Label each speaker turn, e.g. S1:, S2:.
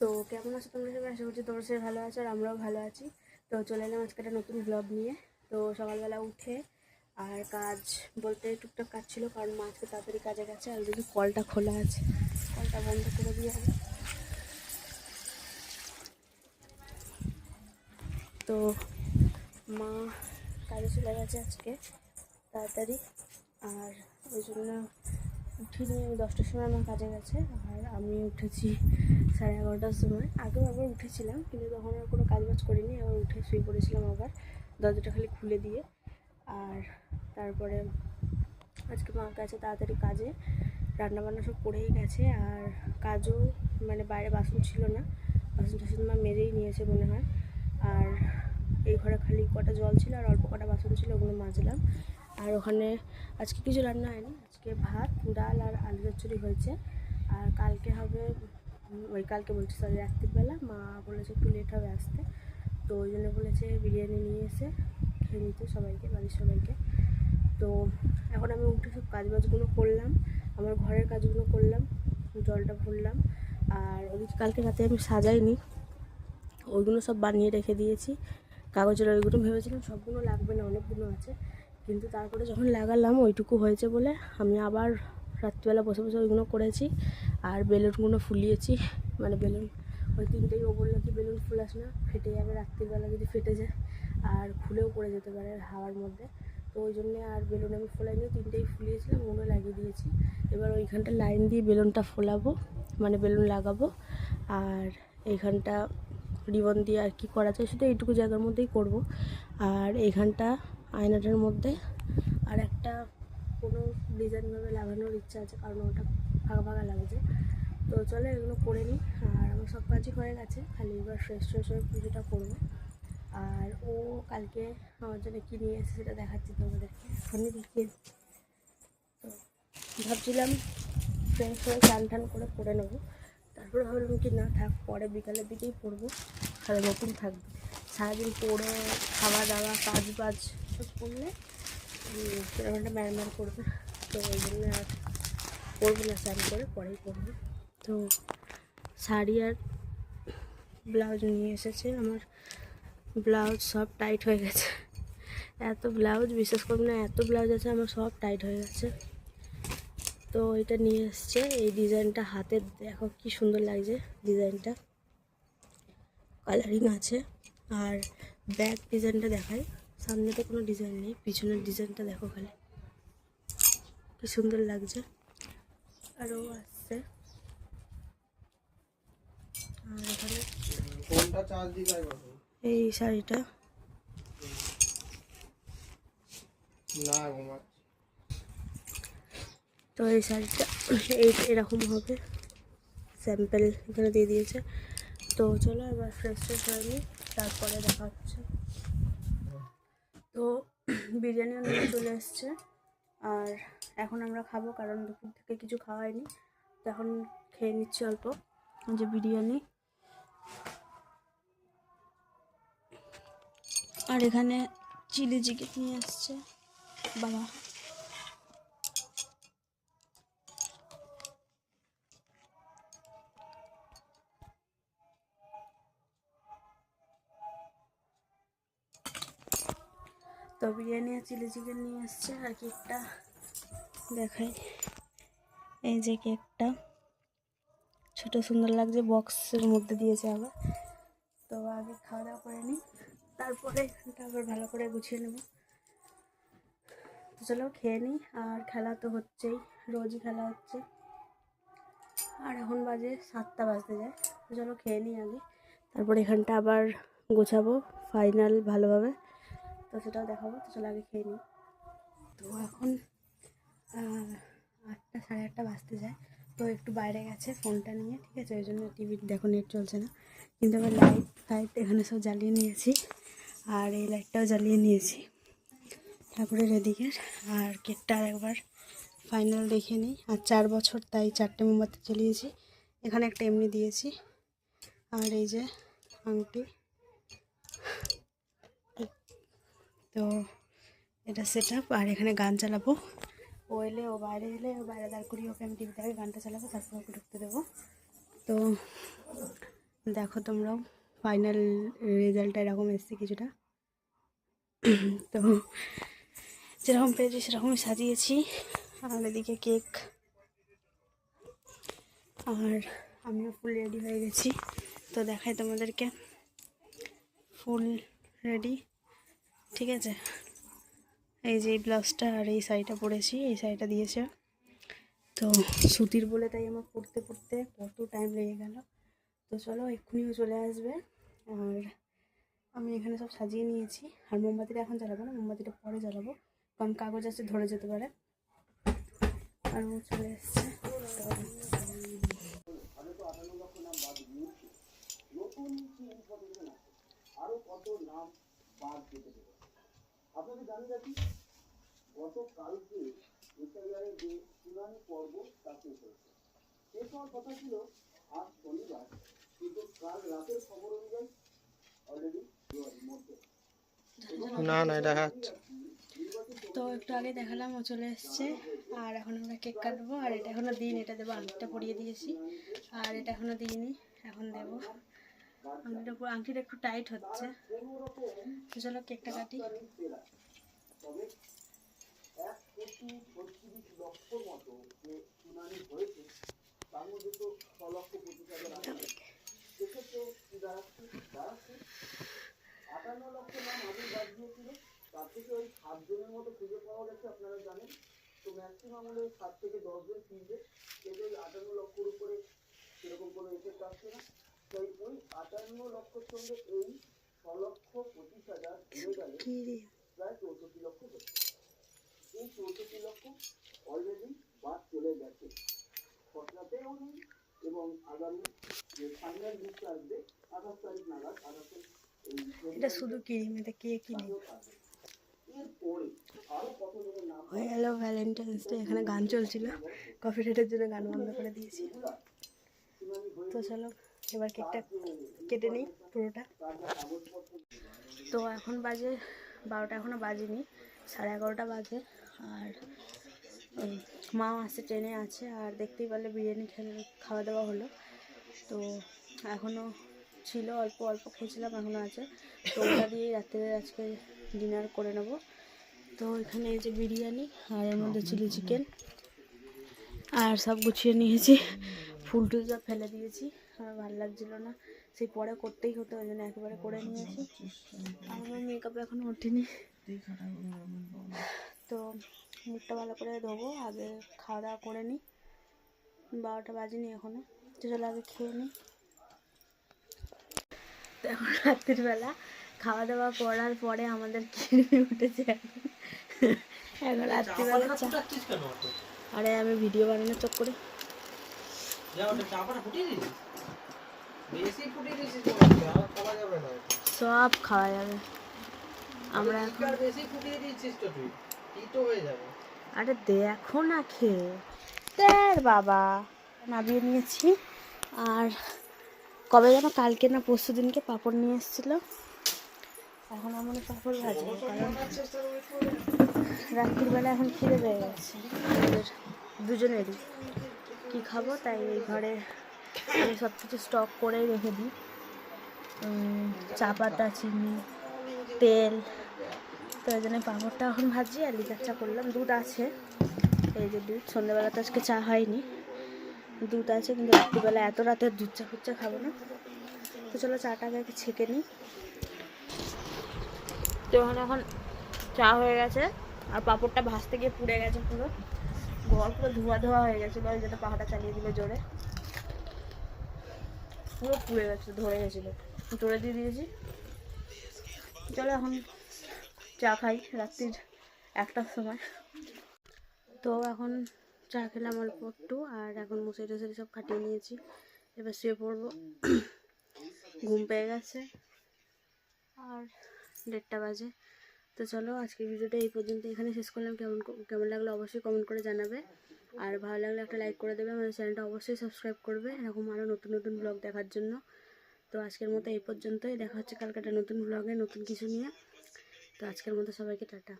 S1: তো কেমন আছো তোমরা সবাই? আশা করছি তোমরা সবাই ভালো আছো আর আমরাও ভালো আছি। তো চলে এলাম আজকে একটা নতুন ব্লগ নিয়ে। তো সকালবেলা উঠে আর কাজ বলতে টুকটাক কাজ ছিল, কারণ মা আজকে তাড়াতাড়ি কাজে গেছে আর যদি কলটা খোলা আছে। কলটা বন্ধ করে দিয়ে তো মা কাজে চলে গেছে আজকে তাড়াতাড়ি। আর ওই জন্য উঠিনি, দশটার সময় আমার কাজে গেছে। আর আমি উঠেছি সাড়ে এগারোটার সময়। আগেও একবার উঠেছিলাম, কিন্তু তখন আর কোনো কাজ বাজ করিনি, আবার উঠে শুয়ে পড়েছিলাম আবার দরজাটা খালি খুলে দিয়ে। আর তারপরে আজকে মা গেছে তাড়াতাড়ি কাজে, রান্নাবান্না সব করেই গেছে, আর কাজও মানে বাইরে বাসন ছিল না বাসন টাসন মা মেরেই নিয়েছে মনে হয়। আর এই ঘরে খালি কটা জল ছিল আর অল্প কটা বাসন ছিল, ওগুলো মাজলাম। আর ওখানে আজকে কিছু রান্না হয়নি, আজকে ভাত, ডাল আর আলু চচ্চড়ি হয়েছে। আর কালকে হবে ওই কালকে বলছি সরি রাত্রিবেলা মা বলেছে, একটু লেট হবে আসতে। তো ওই জন্য বলেছে বিরিয়ানি নিয়ে এসে খেয়ে নিতে সবাইকে, বাড়ির সবাইকে। তো এখন আমি উঠে সব কাজ বাজগুলো করলাম, আমার ঘরের কাজগুলো করলাম, জলটা ভরলাম, আর ওদিকে কালকে রাতে আমি সাজাইনি, ওইগুলো সব বানিয়ে রেখে দিয়েছি। কাগজের ওইগুলো ভেবেছিলাম, সবগুলো লাগবে না, অনেকগুলো আছে। কিন্তু তারপরে যখন লাগালাম, ওইটুকু হয়েছে বলে আমি আবার রাত্রিবেলা বসে বসে ওইগুলো করেছি। আর বেলুনগুলো ফুলিয়েছি। মানে বেলুন, ওই তিনটেই। ও বলল কি, বেলুন ফুলাস না, ফেটে যাবে রাত্রিবেলা যদি ফেটে যায়, আর খুলেও পড়ে যেতে পারে হাওয়ার মধ্যে। তো ওই জন্যে আর বেলুন আমি ফোলাইনি, তিনটেই ফুলিয়েছিলাম, ওগুলো লাগিয়ে দিয়েছি। এবার ওইখানটা লাইন দিয়ে বেলুনটা ফোলাবো মানে বেলুন লাগাবো। আর এইখানটা রিবন দিয়ে আর কি করা যায় শুধু এইটুকু জায়গার মধ্যেই করব। আর এইখানটা আয়নাটার মধ্যে আর একটা কোনো ডিজাইনভাবে লাগানোর ইচ্ছা আছে, কারণ ওটা ফাঁকা ফাঁকা লাগছে। তো চলো এগুলো করে নিই। আর আমার সব কাজই হয়ে গেছে, খালি এবার ফ্রেশ ফ্রেশ হয়ে পুজোটা করব। আর ও কালকে আমার জন্য কী নিয়ে এসেছে সেটা দেখাচ্ছি তোমাদেরকে। ফোনে দেখিয়ে। তো ভাবছিলাম ফ্রেশ হয়ে চান টান করে পরে নেব। তারপরে ভাবলাম কি না, থাক, পরে বিকালের দিকেই পরবো। তাহলে নতুন থাকবে। সারাদিন পরে খাওয়া দাওয়া, কাজ বাজ সব করলে একটা ম্যারম্যার করবে। তো ওই জন্য আর করব না স্নান করে পরেই করব তো শাড়ি আর ব্লাউজ নিয়ে এসেছে। আমার ব্লাউজ সব টাইট হয়ে গেছে। এত ব্লাউজ, বিশেষ করে না এত ব্লাউজ আছে, আমার সব টাইট হয়ে গেছে। তো এটা নিয়ে এসছে। এই ডিজাইনটা হাতে, দেখো কি সুন্দর লাগছে ডিজাইনটা। কালারিং আছে। আর ব্যাক ডিজাইনটা দেখাই। সামনে তো কোনো ডিজাইন নেই পিছনের ডিজাইনটা দেখো খালি। কি সুন্দর লাগছে। আরও আসছে আর এখানে? এই শাড়িটা। তো এই শাড়িটা এই এরকম হবে। স্যাম্পেল এখানে দিয়ে দিয়েছে। তো চলো এবার ফ্রেশ ফ্রেশ হয়নি তারপরে দেখা হচ্ছে। তো বিরিয়ানিও নিয়ে চলে এসছে। আর এখন আমরা খাব কারণ দুপুর থেকে কিছু খাওয়া হয়নি। তো এখন খেয়ে নিচ্ছি অল্প যে বিরিয়ানি। আর এখানে চিলি চিকেন নিয়ে আসছে বাবা। তো বিরিয়ানি আর চিলি চিকেন নিয়ে এসছে, আর কেকটা দেখাই। এই যে কেকটা। ছোট সুন্দর লাগছে, বক্সের মধ্যে দিয়েছে আবার। তো আগে খাওয়া দাওয়া করে নিই, তারপরে আবার ভালো করে গুছিয়ে নেব। তো চলো খেয়ে নিই, আর খেলা তো হচ্ছেই রোজই খেলা হচ্ছে। আর এখন বাজে সাতটা বাজতে যায়, তো চলো খেয়ে নিই আগে। তারপর এখানটা আবার গোছাবো ফাইনাল ভালোভাবে। তো সেটাও দেখাবো, তো চলো আগে খেয়ে নিই। তো এখন আটটা, সাড়ে আটটা বাজতে যায়। তো একটু বাইরে গেছে ফোনটা নিয়ে, ঠিক আছে? ওই জন্য টিভির দেখো নেট চলছে না। কিন্তু আমি লাইট ফাইট এখানে সব জ্বালিয়ে নিয়েছি, আর এই লাইটটাও জ্বালিয়ে নিয়েছি। ঠাকুরের এদিকের আর কেকটা একবার ফাইনাল দেখে নিই। আর চার বছর, তাই চারটে মোমবাতি জ্বালিয়েছি। এখানে একটা এমনি দিয়েছি। আর এই যে আংটি। তো এটা সেট আর এখানে গান চালাবো। ও এলে ও বাইরে এলে ও বাইরে দাঁড় করিয়ে ওকে আমি টিভি থেকে গানটা চালাবো, তারপর ওকে ঢুকতে দেবো। তো দেখো তোমরাও ফাইনাল রেজাল্টটা এরকম এসছে কিছুটা। তো যেরকম পেয়েছি সেরকমই সাজিয়েছি। আর এদিকে কেক আর আমিও ফুল রেডি হয়ে গেছি। তো দেখাই তোমাদেরকে। ফুল রেডি ঠিক আছে? এই যে এই ব্লাউজটা আর এই শাড়িটা পরেছি, এই শাড়িটা দিয়েছে। তো সুতির বলে তাই আমার পড়তে পড়তে কত টাইম লেগে গেল। তো চলো এক্ষুনিও চলে আসবে। আর আমি এখানে সব সাজিয়ে নিয়েছি। আর মোমবাতিটা এখন জ্বালাবো না, মোমবাতিটা পরে জ্বালাবো। কারণ কাগজ আছে, ধরে যেতে পারে। আর ও চলে এসছে।
S2: আপনাদের জানিয়ে রাখি গতকালকে এসআইআরের যে শুনানি পর্ব তা শেষ হয়েছে শেষ হওয়ার কথা ছিল আজ শনিবার কিন্তু কাল রাতের খবর অনুযায়ী অলরেডি মধ্যে।
S3: না না এটা হাত।
S1: তো একটু আগে দেখালাম ও চলে এসছে আর এখন আমরা কেক কাটবো আর এটা এখনও দিন এটা দেবো আংটিটা পরিয়ে দিয়েছি আর এটা এখনও দিইনি এখন দেবো। আংটিটা পুরো আংটিটা একটু টাইট হচ্ছে। তো চলো কেকটা কাটি।
S2: আটান্ন লক্ষ নাম আগে বাদ দিয়েছিল তার থেকে ওই সাতজনের মতো খুঁজে পাওয়া গেছে আপনারা জানেন তো ম্যাক্সিমাম হলে সাত থেকে দশজন ফিরবে ওই আটান্ন লক্ষর উপরে সেরকম কোনো এফেক্ট আসছে না তাই ওই আটান্ন লক্ষর সঙ্গে এই ছ লক্ষ পঁচিশ হাজার গেলে প্রায় চৌষট্টি লক্ষ এই চৌষট্টি লক্ষ অলরেডি বাদ চলে গেছে। খসড়াতেও নেই এবং আগামী যে ফাইনাল লিস্ট আসবে আঠাশ তারিখ নাগাদ আঠাশের এই
S1: এটা শুধু ক্রিম এটা কে কিনে হয়ে গেল ভ্যালেন্টাইন্স ডে এখানে গান চলছিল। কফি রেটের জন্য গান বন্ধ করে দিয়েছি। তো চলো। এবার কেকটা কেটে নিই পুরোটা। তো এখন বাজে বারোটা এখনও বাজেনি, সাড়ে এগারোটা বাজে। আর এই মা আছে ট্রেনে আছে, আর দেখতেই পারলে বিরিয়ানি খেলে খাওয়া দাওয়া হলো। তো এখনও ছিল, অল্প অল্প খেয়েছিলাম এখনও আছে। তো ওটা দিয়েই রাত্রে আজকে ডিনার করে নেব। তো এখানে এই যে বিরিয়ানি, আর এর মধ্যে চিলি চিকেন আর সব গুছিয়ে নিয়েছি। ফুল টুল সব ফেলে দিয়েছি আমার ভালো লাগছিল না। সেই পরে করতেই হতো, ওই জন্য একেবারে করে নিয়েছি। আমার মেকআপ এখনও ওঠেনি। তো মুখটা ভালো করে ধোবো, আগে খাওয়া দাওয়া করে নিই। বারোটা বাজেনি এখনও তো চলো আগে খেয়ে নিই। তো এখন রাত্রির বেলা খাওয়া দাওয়া করার পরে আমাদের কিনে উঠেছে। এখন রাত্রিবেলা আরে আমি ভিডিও বানানোর চক্করে
S3: বেশি ফুটিয়ে দিয়েছিস আর খাওয়া যাবে না
S1: সব খাওয়া যাবে। আমরা এখন
S3: আর
S1: দেখো না খেয়ে দেখ বাবা নামিয়ে নিয়েছি। আর কবে যেন কালকে না পরশু দিনকে পাঁপড় নিয়ে এসেছিল। এখন আমার পাঁপড় কারণ রাত্রিবেলা এখন খিদে পেয়ে গেছে। দুজনেরই। কী খাব? তাই এই ঘরে সব কিছু স্টক করেই রেখে দিই। চা পাতা, চিনি, তেল। তো ওই জন্য পাঁপড়টা এখন ভাজি আর লিকার চা করলাম। দুধ আছে। এই যে দুধ। সন্ধ্যেবেলা তো আজকে চা হয়নি। দুধ আছে কিন্তু রাত্রিবেলা এত রাতে দুধ চা ফুচ্চা খাব না। তো চলো চাটাকে ছেঁকে নিই। তো এখানে এখন চা হয়ে গেছে। আর পাঁপড়টা ভাজতে গিয়ে পুড়ে গেছে পুরো। ঘর পুরো ধোয়া ধোয়া হয়ে গেছিল, ওই জন্য পাহাড়টা চালিয়ে দিল জোরে। পুরো পুড়ে গেছে ধরে গেছিল। জোরে দিয়ে দিয়েছি। চলো এখন চা খাই রাত্রির একটার সময়। তো এখন চা খেলাম অল্প একটু, আর এখন মশারি টশারি সব কাটিয়ে নিয়েছি। এবার শুয়ে পড়ব। ঘুম পেয়ে গেছে। আর দেড়টা বাজে। তো চলো আজকের ভিডিওটা এই পর্যন্ত। এখানে শেষ করলাম। কেমন কেমন লাগল অবশ্যই কমেন্ট করে জানাবে। আর ভালো লাগলে একটা লাইক করে দেবে। আমাদের চ্যানেলটা অবশ্যই সাবস্ক্রাইব করবে। এরকম আরও নতুন নতুন ব্লগ দেখার জন্য। তো আজকের মতো এই পর্যন্তই। দেখা হচ্ছে কালকে একটা নতুন ব্লগে নতুন কিছু নিয়ে। তো আজকের মতো সবাইকে টাটা।